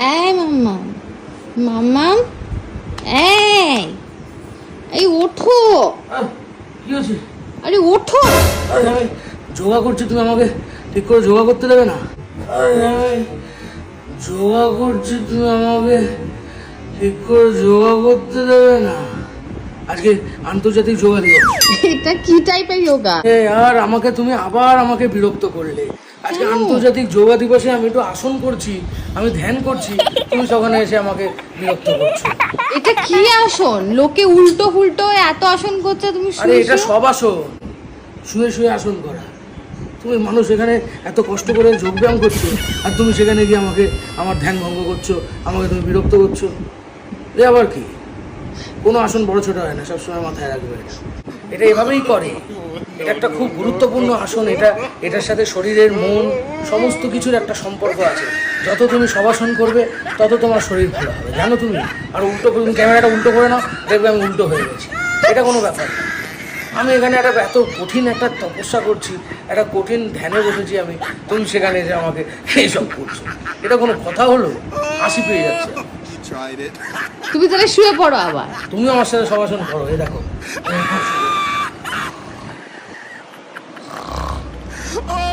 এই মাম্মাম মাম্মাম এই এই ওঠো। কি আরে ওঠো। যোগা করছি তুমি আমাকে? ঠিক করে যোগা করতে দেবে না? যোগা করছি তুমি আমাকে? ঠিক করে যোগা করতে দেবে না? আজকে আন্তর্জাতিক যোগা দিবস। এটা কি টাইপের যোগা আর আমাকে তুমি আবার আমাকে বিরক্ত করলে। আজকে আন্তর্জাতিক যোগা দিবসে আমি একটু আসন করছি আমি ধ্যান করছি তুমি সেখানে এসে আমাকে বিরক্ত করছ। এটা কি আসন? লোকে উল্টো ফুলটো এত আসন করছে তুমি আরে এটা সব আসন। শুয়ে শুয়ে আসন করা। তুমি মানুষ এখানে এত কষ্ট করে যোগব্যায়াম করছ আর তুমি সেখানে গিয়ে আমাকে আমার ধ্যান ভঙ্গ করছ আমাকে তুমি বিরক্ত করছ। এ আবার কি? কোনো আসন বড় ছোট হয় না, সবসময় মাথায় রাখবে। এটা এভাবেই করে। এটা একটা খুব গুরুত্বপূর্ণ আসন, এটা, এটার সাথে শরীরের মন, সমস্ত কিছুর একটা সম্পর্ক আছে। যত তুমি সবাসন করবে, তত তোমার শরীর ভালো হবে। জানো তুমি? আর উল্টো, তুমি ক্যামেরাটা উল্টো করে নাও, দেখবে আমি উল্টো হয়ে গেছি। এটা কোনো ব্যাপার না। আমি এখানে একটা এত কঠিন একটা তপস্যা করছি, একটা কঠিন ধ্যানে বসেছি আমি। তুমি সেখানে এসে আমাকে এইসব করছ। এটা কোনো কথা হলো? হাসি পেয়ে যাচ্ছে. তুমি তাহলে শুয়ে পড়ো আবার। তুমি আমার সাথে সবাসন করো এই দেখো। Oh